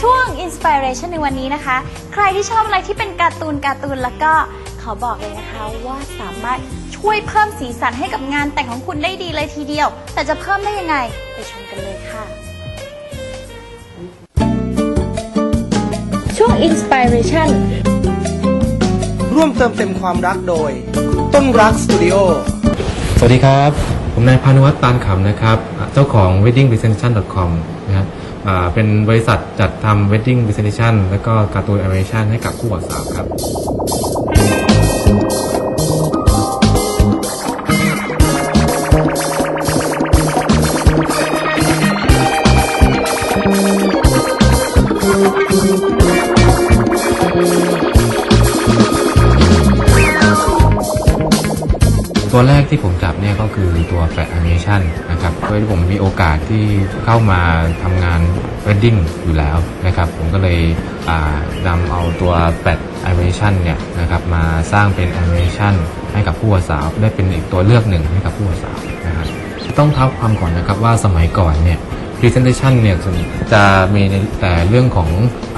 ช่วง Inspiration ในวันนี้นะคะ ใครที่ชอบอะไรที่เป็นการ์ตูนการ์ตูนแล้วก็ขอบอกเลยนะคะว่าสามารถช่วยเพิ่มสีสันให้กับงานแต่งของคุณได้ดีเลยทีเดียว แต่จะเพิ่มได้ยังไง ไปชมกันเลยค่ะ ช่วง Inspiration ร่วมเติมเต็มความรักโดย ต้นรักสตูดิโอ สวัสดีครับ ผมนายพานุวัฒน์ตานขำนะครับ เจ้าของ weddingpresentation.com นะครับอ่า เป็นบริษัทจัดทำ wedding presentation แล้วก็การ์ตูนแอนิเมชันให้กับคู่บ่าวสาวครับ ตัวแรกที่ผมจับเนี่ยก็คือตัวแฟลชแอนิเมชันนะครับโดยที่ผมมีโอกาสที่เข้ามาทำงาน wedding อยู่แล้วนะครับผมก็เลยนำเอาตัวแฟลชแอนิเมชันเนี่ยนะครับมาสร้างเป็นแอนิเมชันให้กับผู้สาว ได้เป็นอีกตัวเลือกหนึ่งให้กับผู้สาวนะครับต้องเท้าความก่อนนะครับว่าสมัยก่อนเนี่ย Presentation เนี่ยจะมีแต่เรื่องของ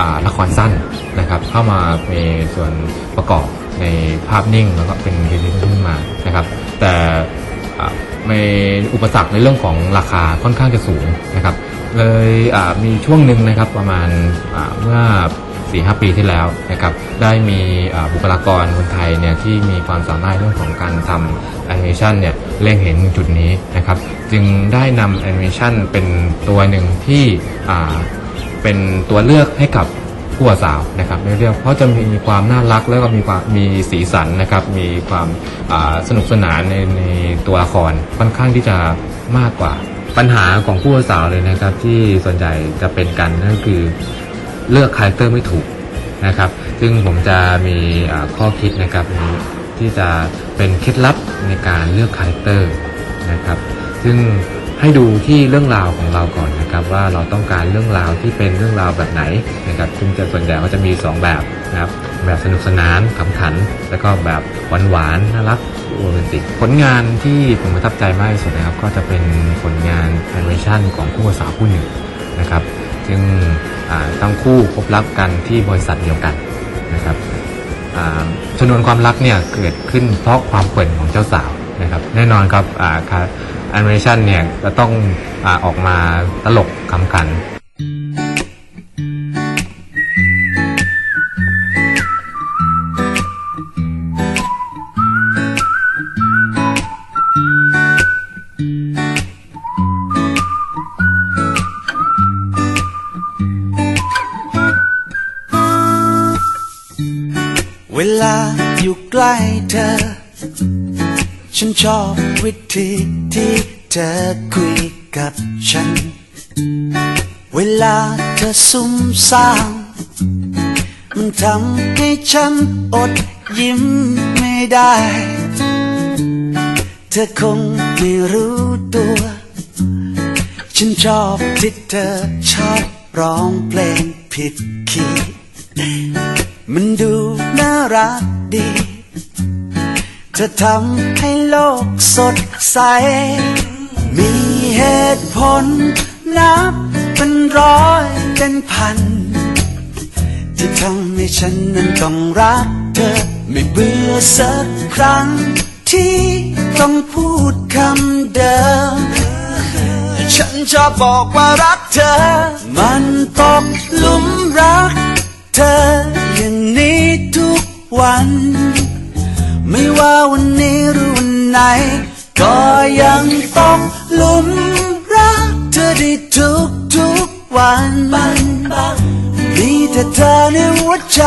อละครสั้นนะครับเข้ามามีส่วนประกอบในภาพนิ่งแล้วก็เป็น Presentation ขึ้นมานะครับ แต่อ่ามีอุปสรรคในเรื่องของราคาค่อนข้างจะสูงนะครับ เลยมีช่วงหนึ่งนะครับประมาณเมื่อ4 5ปีที่แล้วนะครับได้มีบุคลากรคนไทยเนี่ยที่มีความสามารถเรื่องของการทำแอนิเมชันเนี่ยเล็งเห็นจุดนี้นะครับ จึงได้นำแอนิเมชันเป็นตัวหนึ่งที่เป็นตัวเลือกให้กับ ผู้บ่วสาวนะครับในเรื่องเพราะจะมีความน่ารักแล้วก็มีความมีสีสันนะครับ มีความสนุกสนานในในตัวละครค่อนข้างที่จะมากกว่า ปัญหาของผู้บ่สาวเลยนะครับ ที่ส่วนใหญ่จะเป็นกันนั่นคือเลือกคาแรคเตอร์ไม่ถูกนะครับ ซึ่งผมจะมีข้อคิดนะครับที่จะเป็นเคล็ดลับในการเลือกคาแรคเตอร์นะครับ ซึ่ง ให้ดูที่เรื่องราวของเราก่อนนะครับว่าเราต้องการเรื่องราวที่เป็นเรื่องราวแบบไหนนะครับซึ่งจะส่วนใหญ่ก็จะมี 2 แบบนะครับแบบสนุกสนานขำขัน แล้วก็แบบหวานๆน่ารักโรแมนติกผลงานที่ผมประทับใจมากที่สุดนะครับก็จะเป็นผลงานแอนิเมชันของคู่สาวคู่หนึ่งนะครับซึ่งทั้งคู่พบรักกันที่บริษัทเดียวกันนะครับชนวนความรักเนี่ยเกิดขึ้นเพราะความเปิ่นของเจ้าสาวนะครับแน่นอนครับอ่า แอนิเมชันเนี่ยจะต้องอออกมาตลกขำขันเวลาอยู่ใกล้เธอ ฉันชอบวิธีที่เธอคุยกับฉัน เวลาเธอซุ่มซ่ามมันทำให้ฉันอดยิ้มไม่ได้ เธอคงไม่รู้ตัว ฉันชอบที่เธอชอบร้องเพลงผิดคีย์มันดูน่ารักดีจะทำให้ โลกสดใส มีเหตุผลนับเป็นร้อยเป็นพัน ที่ทำให้ฉันนั้นต้องรักเธอ ไม่เบื่อสักครั้ง ที่ต้องพูดคำเดิม ฉันชอบอกว่ารักเธอ มันตกหลุมรักเธออย่างนี้ทุกวัน ไม่ว่าวันนี้หรือ ไหน ก็ยังต้องลุมรักเธอได้ทุกทุกวันมีแต่เธอในหัวใจ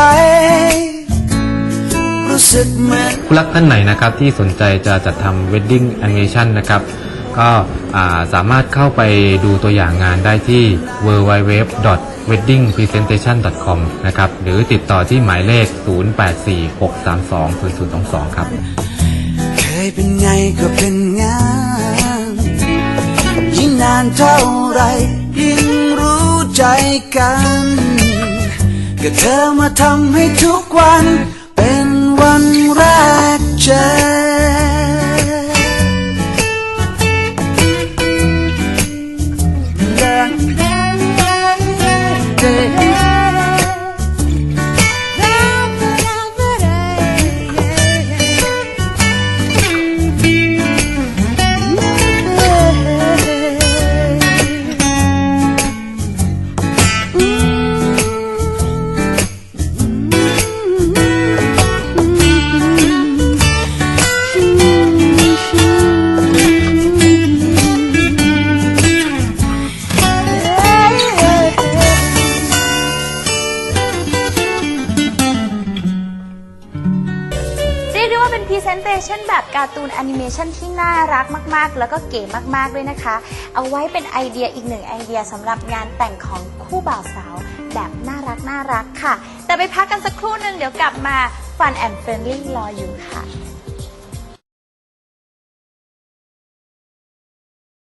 รู้สึกเหมือน ผู้รักท่านไหนนะครับที่สนใจจะจัดทำ wedding animation นะครับ ก็อ่าสามารถเข้าไปดูตัวอย่างงานได้ที่ www.weddingpresentation.com นะครับ หรือติดต่อที่หมายเลข 0846320022 ครับ เป็นไงก็เป็นงานยิ่งนานเท่าไรยิ่งรู้ใจกัน ก็เธอมาทำให้ทุกวัน เป็นวันแรกเจอ พรีเซนเตชันแบบการ์ตูนแอนิเมชันที่น่ารักมาก ๆ แล้วก็เก๋มาก ๆ ด้วยนะคะ เอาไว้เป็นไอเดียอีกหนึ่งไอเดียสำหรับงานแต่งของคู่บ่าวสาว แบบน่ารักน่ารักค่ะ แต่ไปพักกันสักครู่หนึ่งเดี๋ยวกลับมาฟันแอนด์เฟรนลี่รออยู่ค่ะ